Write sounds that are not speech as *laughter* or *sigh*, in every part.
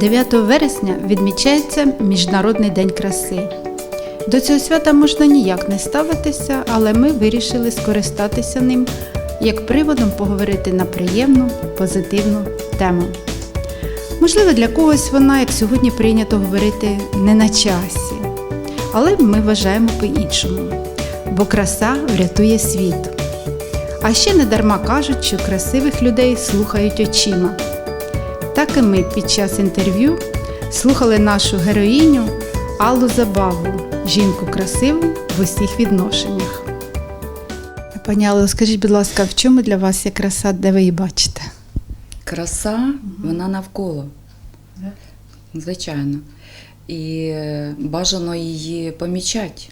9 вересня відмічається Міжнародний день краси. До цього свята можна ніяк не ставитися, але ми вирішили скористатися ним як приводом поговорити на приємну, позитивну тему. Можливо, для когось вона, як сьогодні прийнято говорити, не на часі. Але ми вважаємо по-іншому, бо краса врятує світ. А ще не дарма кажуть, що красивих людей слухають очима. Так і ми під час інтерв'ю слухали нашу героїню Аллу Забаву, жінку красиву в усіх відношеннях. Пані Алло, скажіть, будь ласка, в чому для вас є краса, де ви її бачите? Краса, вона навколо. Звичайно. І е, бажано її помічати.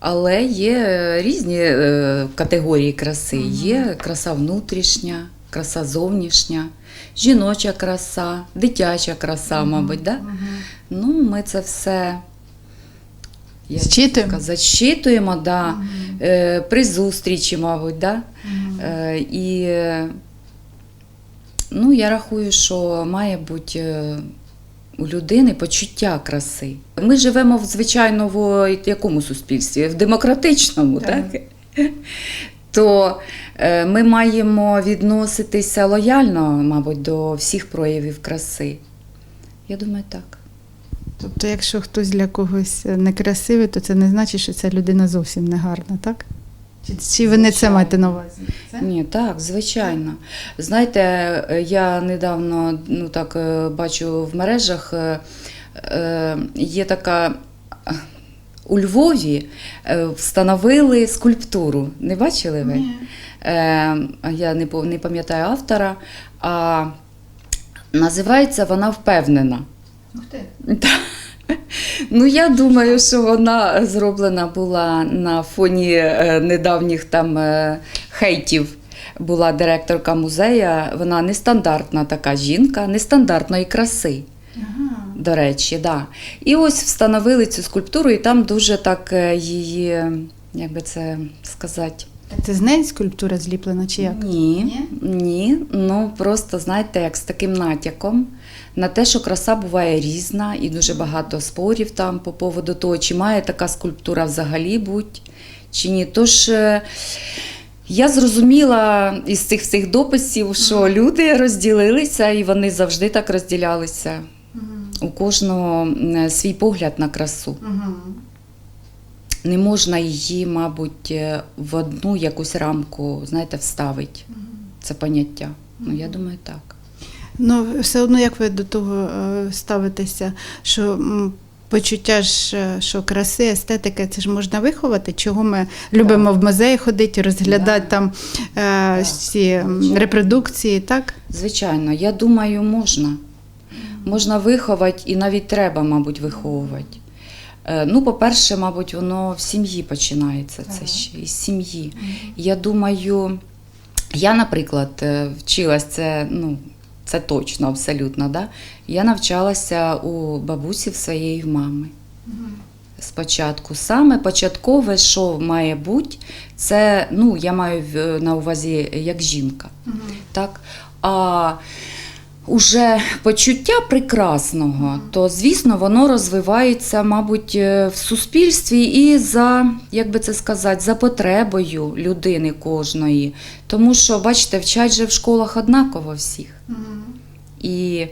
Але є різні е, категорії краси. Є краса внутрішня, краса зовнішня, жіноча краса, дитяча краса, мабуть. Да? Ну, ми це все як Зчитуємо? сказати, зчитуємо, да. е, при зустрічі, мабуть. Да? Е, і ну, я рахую, що має бути е, у людини почуття краси. Ми живемо, в, звичайно, в якому суспільстві? В демократичному, так? Так. То е, ми маємо відноситися лояльно, мабуть, до всіх проявів краси. Я думаю, так. Тобто, якщо хтось для когось некрасивий, то це не значить, що ця людина зовсім не гарна, так? Чи, чи ви не це маєте на увазі? Це? Ні, так, звичайно. Знаєте, е, я недавно ну, так, е, бачу в мережах, е, е, є така. У Львові е, встановили скульптуру. Не бачили ви? Ні. Е, я не, пам'ятаю автора, а називається вона впевнена. Ух ти. Ну, я думаю, що вона зроблена була на фоні е, недавніх там хейтів. Була директорка музея, вона нестандартна така жінка, нестандартної краси, Ага. До речі, да. І ось встановили цю скульптуру, і там дуже так е, її, як би це сказати, це з неї скульптура зліплена чи як? ні, ні. Ну просто знаєте, як з таким натяком на те, що краса буває різна, і дуже багато спорів там по поводу того, чи має така скульптура взагалі бути, чи ні. Тож е, я зрозуміла із цих всіх дописів, що люди розділилися, і вони завжди так розділялися. У кожного свій погляд на красу. Не можна її, мабуть, е, в одну якусь рамку, знаєте, вставити. Це поняття. Ну, я думаю, так. Ну, все одно, як ви до того е, ставитеся, що почуття ж, е, що краси, естетики, це ж можна виховати. Чого ми любимо в музеї ходити, розглядати Да. там е, всі репродукції, так? Звичайно, я думаю, можна. Можна виховати і навіть треба, мабуть, виховувати. Е, Ну, по-перше, мабуть, воно в сім'ї починається. Це ще із сім'ї. Я думаю, я, наприклад, е, вчилась це, ну, це точно, абсолютно. Да? Я навчалася у бабусі в своєї мами. Спочатку. Саме початкове, що має бути, це, ну, я маю на увазі як жінка. Так? А уже почуття прекрасного, то звісно, воно розвивається, мабуть, е, в суспільстві і за, як би це сказати, за потребою людини кожної. Тому що, бачите, вчать же в школах однаково всіх. І,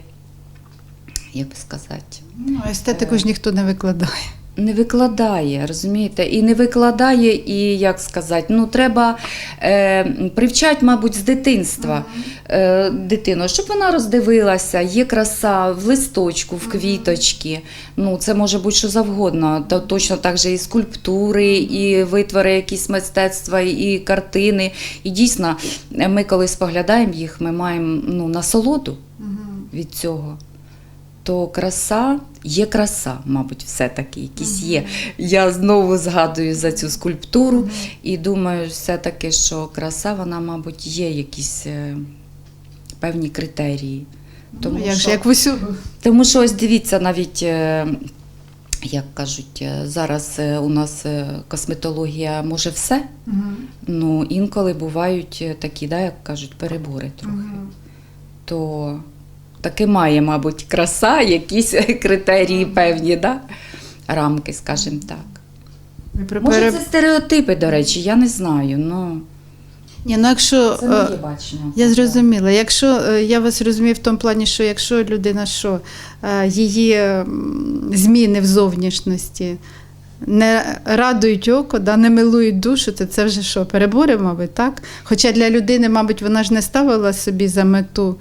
як би сказати, Ну, естетику ж ніхто не викладає. Не викладає, розумієте? І не викладає, і як сказати, ну треба е, привчати, мабуть, з дитинства е, дитину, щоб вона роздивилася, є краса в листочку, в квіточці. Ну, це може бути що завгодно. То точно так же і скульптури, і витвори якісь мистецтва, і картини. І дійсно, ми коли споглядаємо їх, ми маємо ну, насолоду від цього. То краса є краса, мабуть, все-таки якісь є. Я знову згадую за цю скульптуру і думаю, все-таки, що краса, вона, мабуть, є якісь е, певні критерії. Тому, Ну, як що, як в усю. тому що ось дивіться, навіть. е, Як кажуть, е, зараз у нас косметологія може все. Ну, інколи бувають такі, да, як кажуть, перебори трохи. То таки має, мабуть, краса, якісь *laughs* критерії певні, да? рамки, скажімо так. Може, це стереотипи, до речі, я не знаю. Ну, Ні, ну якщо це е, моє бачення. Я зрозуміла. Якщо е, я вас розумію в тому плані, що якщо людина що е, її зміни в зовнішності не радують око, да, не милують душу, то це вже що, перебори, мабуть, так? Хоча для людини, мабуть, вона ж не ставила собі за мету.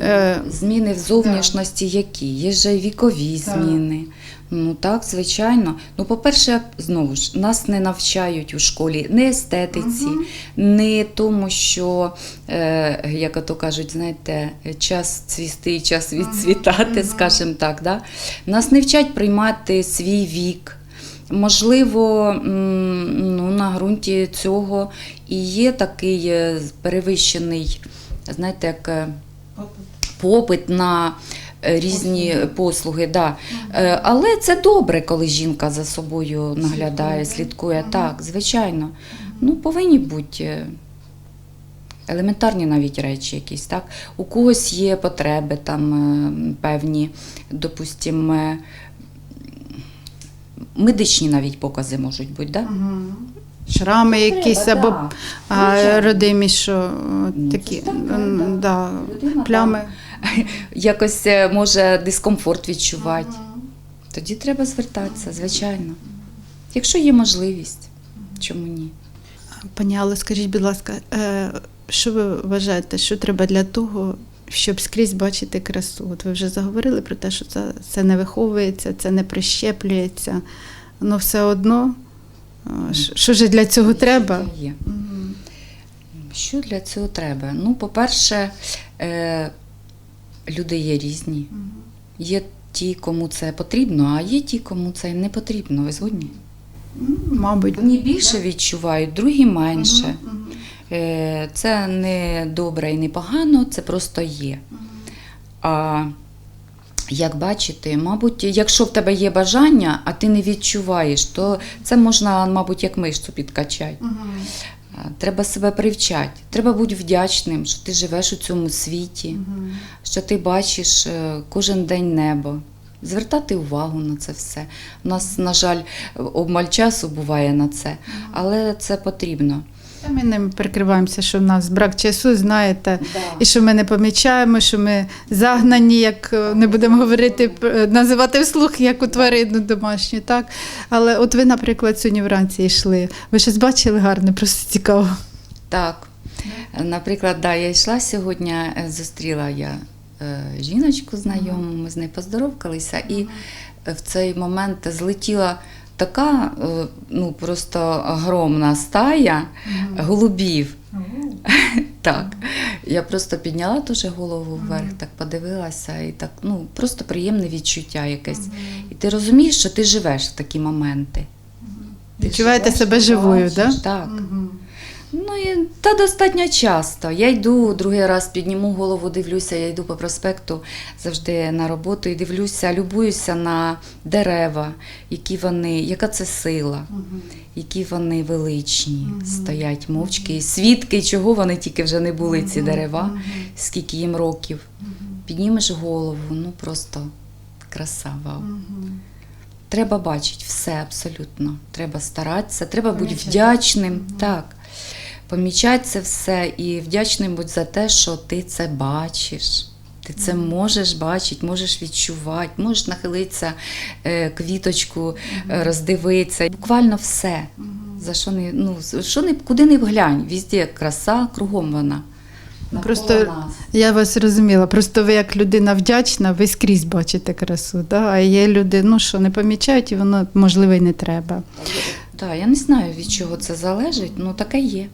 Е, Зміни в зовнішності які? Є й вікові Так. зміни. Ну так, звичайно. Ну, по-перше, знову ж, нас не навчають у школі не естетиці, не тому, що, е, як ото кажуть, знаєте, час цвісти і час відцвітати, скажімо так. Да? Нас не вчать приймати свій вік. Можливо, ну, на ґрунті цього і є такий е, перевищений, знаєте, як. е, попит на е, різні послуги. Да. Але це добре, коли жінка за собою наглядає, слідкує. Так, звичайно. Ну, повинні бути елементарні навіть речі якісь. Так? У когось є потреби там певні, допустимо, медичні навіть покази можуть бути. Да? Шрами якісь Треба, або да. а, родимі, що Ну, це такі ж м, да. да, Людина плями. *laughs* Якось е, може дискомфорт відчувати. Тоді треба звертатися, звичайно. Якщо є можливість, чому ні? Пані Алло, скажіть, будь ласка, е, що ви вважаєте, що треба для того, щоб скрізь бачити красу? От ви вже заговорили про те, що це, це не виховується, це не прищеплюється, але все одно, е, що- ж для цього треба? Є. Що для цього треба? Ну, по-перше, е, люди є різні. Є ті, кому це потрібно, а є ті, кому це не потрібно. Ви згодні? Мабуть. Одні більше відчувають, другі менше. Е, Це не добре і не погано, це просто є. А як бачите, мабуть, якщо в тебе є бажання, а ти не відчуваєш, то це можна, мабуть, як мишцю підкачати. А, Треба себе привчати. Треба бути вдячним, що ти живеш у цьому світі, що ти бачиш е, кожен день небо. Звертати увагу на це все. У нас, на жаль, обмаль часу буває на це, але це потрібно. Та Ми не прикриваємося, що в нас брак часу, знаєте, і що ми не помічаємо, що ми загнані, як е, не будемо говорити, е, називати вслух, як у тварину домашню, так? Але от ви, наприклад, сьогодні вранці йшли. Ви щось бачили гарне, просто цікаво. Так. Наприклад, да, я йшла сьогодні, е, зустріла я жіночку знайому, ми з нею поздоровкалися, і в цей момент злетіла така е, ну, просто огромна стая голубів. *laughs* Так. Я просто підняла дуже голову вверх, так подивилася, і так, ну, просто приємне відчуття якесь. І ти розумієш, що ти живеш в такі моменти. Ти Відчуваєте живеш, себе живою, так? Так. Ну, і, та достатньо часто. Я йду другий раз, підніму голову, дивлюся, я йду по проспекту завжди на роботу і дивлюся, любуюся на дерева, які вони, яка це сила, які вони величні, стоять мовчки, свідки, чого вони тільки вже не були, ці дерева, скільки їм років. Піднімеш голову, ну просто краса, вау. Треба бачити все абсолютно. Треба старатися, треба бути вдячним. Так. Помічати це все і вдячним будь за те, що ти це бачиш. Ти це можеш бачити, можеш відчувати, можеш нахилитися, е, квіточку е, роздивитися. Буквально все. За що не, ну, що не, куди не вглянь, везде краса, кругом вона. Просто нас. Я вас зрозуміла. Просто ви як людина вдячна, ви скрізь бачите красу. Да? А є люди, ну що не помічають, і воно можливо і не треба. Так, я не знаю, від чого це залежить, ну таке є.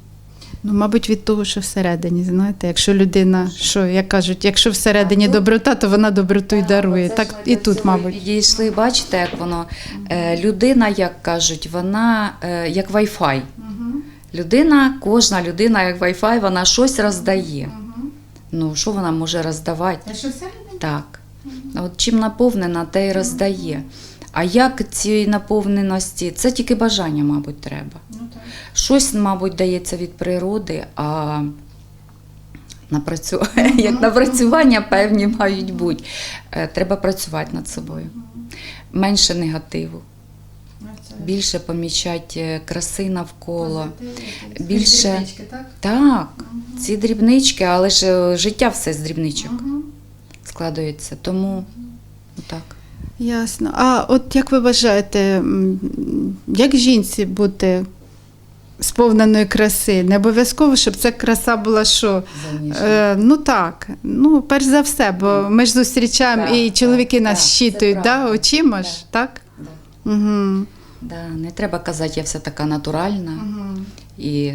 Ну, мабуть, від того, що всередині, знаєте, якщо людина, що як кажуть, якщо всередині доброта, то вона доброту й дарує. Так і тут, мабуть. Підійшли, бачите, як воно. Е, людина, як кажуть, вона е, як Wi-Fi. Людина, кожна людина, як Wi-Fi, вона щось роздає. Ну, що вона може роздавати? Так. От чим наповнена, те й роздає. А як цієї наповненості? Це тільки бажання, мабуть, треба. Щось, мабуть, дається від природи, а Напрацю... Як напрацювання певні мають бути. Е, Треба працювати над собою. Менше негативу, більше помічати е, краси навколо. Більше- Так, ці дрібнички, але ж е, життя все з дрібничок складується. Тому так. Ясно. А от як ви вважаєте, як жінці бути сповненою краси? Не обов'язково, щоб ця краса була що? Е, ну так, ну перш за все, бо ми ж зустрічаємо Так, і чоловіки так, нас так, щитують да, очима ж, так? Угу. Да, не треба казати, я вся така натуральна і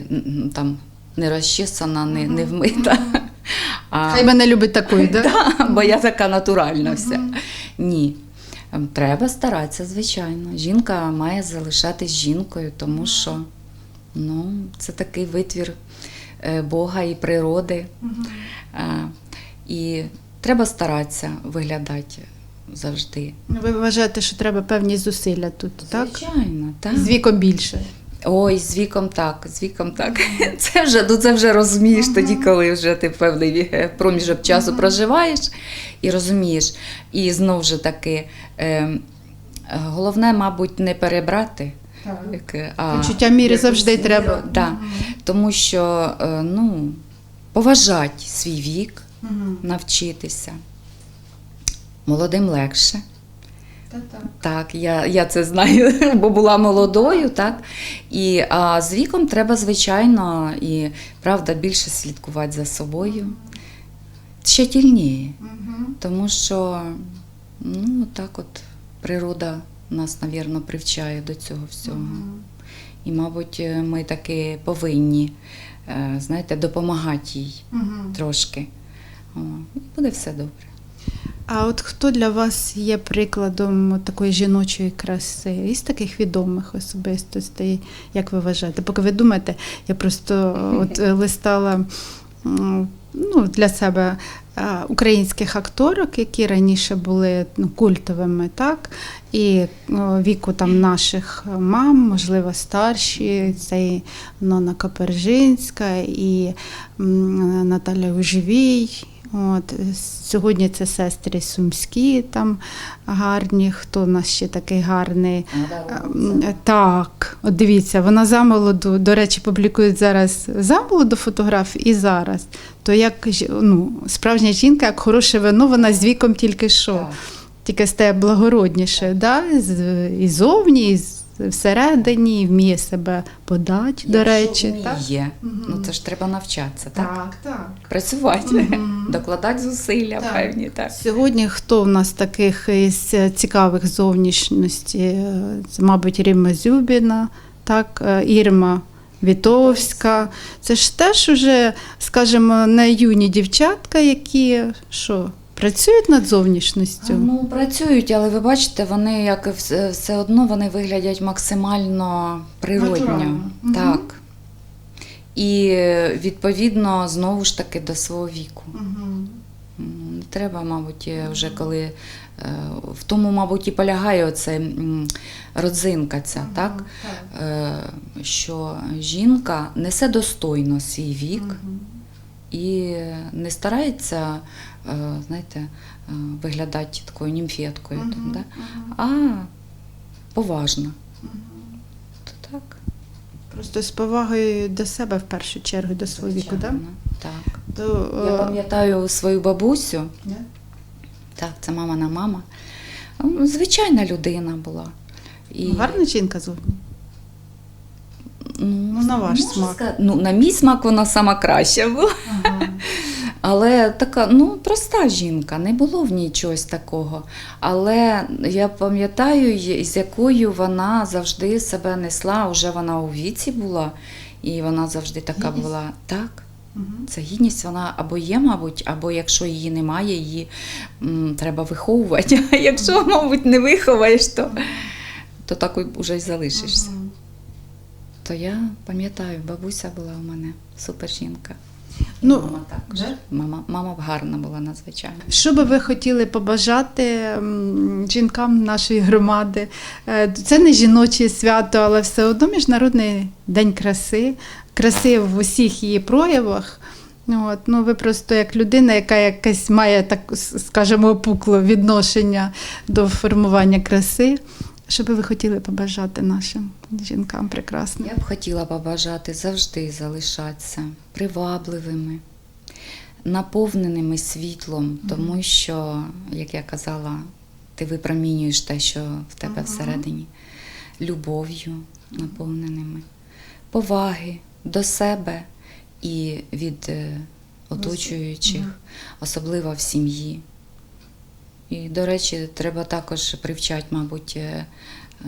там не розчесана, не, не вмита. А, Хай мене любить такою, да? *laughs* Да, бо я така натуральна вся. Ні. Ем, Треба старатися, звичайно. Жінка має залишатись жінкою, тому що ну, це такий витвір е, Бога і природи. А, І треба старатися виглядати завжди. Ви вважаєте, що треба певні зусилля тут, так? Звичайно, так. З віком більше. Ой, з віком так, з віком так. *laughs* Це вже, ну, це вже розумієш тоді, коли вже ти певний проміжок часу проживаєш і розумієш. І знову ж таки, е, головне, мабуть, не перебрати. як, а Почуття міри завжди треба. Да, тому що е, ну, поважати свій вік, навчитися. Молодим легше. Так, я, я це знаю, *laughs* бо була молодою, так. І а з віком треба, звичайно, і правда більше слідкувати за собою. ще Щетільніє, тому що ну, так от природа нас, навірно, привчає до цього всього. І, мабуть, ми таки повинні, е, знаєте, допомагати їй трошки. О, і буде все добре. А от хто для вас є прикладом такої жіночої краси? Із таких відомих особистостей, як ви вважаєте? Поки ви думаєте, я просто *laughs* от листала ну, для себе українських акторок, які раніше були ну, культовими, так? І віку там наших мам, можливо, старші, це і Нона Капержинська, і Наталя Ужвій. От, е, сьогодні це сестри Сумські, там гарні. Хто у нас ще такий гарний? М, Так, от дивіться, вона замолоду, до речі, публікують зараз замолоду фотографії і зараз. То як ну, справжня жінка, як хороше вино, вона з віком тільки що, Так. тільки стає благородніше, да? і зовні, і з- всередині, і вміє себе подати, до речі. Так, Є. Ну це ж треба навчатися, так? так. так. Працювати, Мгм. *laughs* докладати зусилля, Так. певні, так. Сьогодні хто в нас таких із е, цікавих зовнішності? Е, Це, мабуть, Римма Зюбіна, так, е, Ірма Вітовська. Це ж теж уже, скажімо, не юні дівчатка, які що, працюють над зовнішністю. Ну, працюють, але ви бачите, вони як все, все одно вони виглядять максимально природньо. Так. І е, відповідно знову ж таки до свого віку. М, Не треба, мабуть, е, вже коли е, в тому, мабуть, і полягає оце родзинка ця, так? Е, Що жінка несе достойно свій вік Мгм. і не старається, знаєте, е, виглядати такою німфеткою, там, Мгм. да? Мгм. а поважно. То так. Просто з повагою до себе в першу чергу, до свого віку, так? так. То, Я е, пам'ятаю свою бабусю, да? так, це мамина мама. Ну, Звичайна людина була. І, Гарна жінка зовні. ну, на ваш смак. сказати, ну, на мій смак вона сама краща була. Ага. Але така, ну, проста жінка, не було в ній чогось такого. Але я пам'ятаю, з якою вона завжди себе несла, вже вона у віці була, і вона завжди така Гідність? була. Так, Мгм. це гідність, вона або є, мабуть, або якщо її немає, її м, треба виховувати. А якщо, мабуть, не виховаєш, то, то так уже й залишишся. Мгм. То я пам'ятаю, бабуся була у мене супер жінка. Ну, мама також. да? Мама, мама гарна була надзвичайно. Що би ви хотіли побажати жінкам нашої громади? Е, Це не жіноче свято, але все одно Міжнародний день краси, краси в усіх її проявах. От, ну, ви просто як людина, яка якась має так, скажімо, опукле відношення до формування краси. Що би ви хотіли побажати нашим жінкам прекрасним? Я б хотіла побажати завжди залишатися привабливими, наповненими світлом, тому що, як я казала, ти випромінюєш те, що в тебе Ага. всередині, любов'ю наповненими, поваги до себе і від е, оточуючих, особливо в сім'ї. І, до речі, треба також привчати, мабуть, е, е,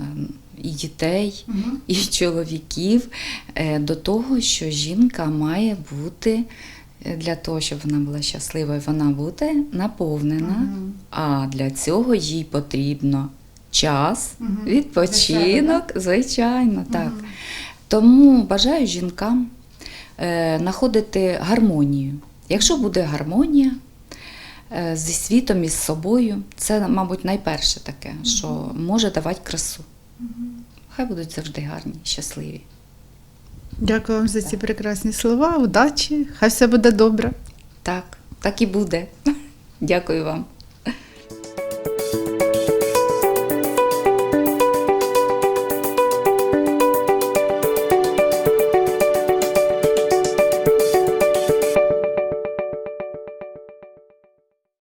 і дітей, і чоловіків е, до того, що жінка має бути е, для того, щоб вона була щасливою, вона буде наповнена. Мгм. А для цього їй потрібно час, Мгм. відпочинок, звичайно, так. Мгм. Тому бажаю жінкам знаходити гармонію. Якщо буде гармонія зі світом і з собою, це, мабуть, найперше таке, що може давати красу. Хай будуть завжди гарні, щасливі. Дякую вам за ці прекрасні слова, удачі, хай все буде добре. Так, так і буде. *laughs* Дякую вам.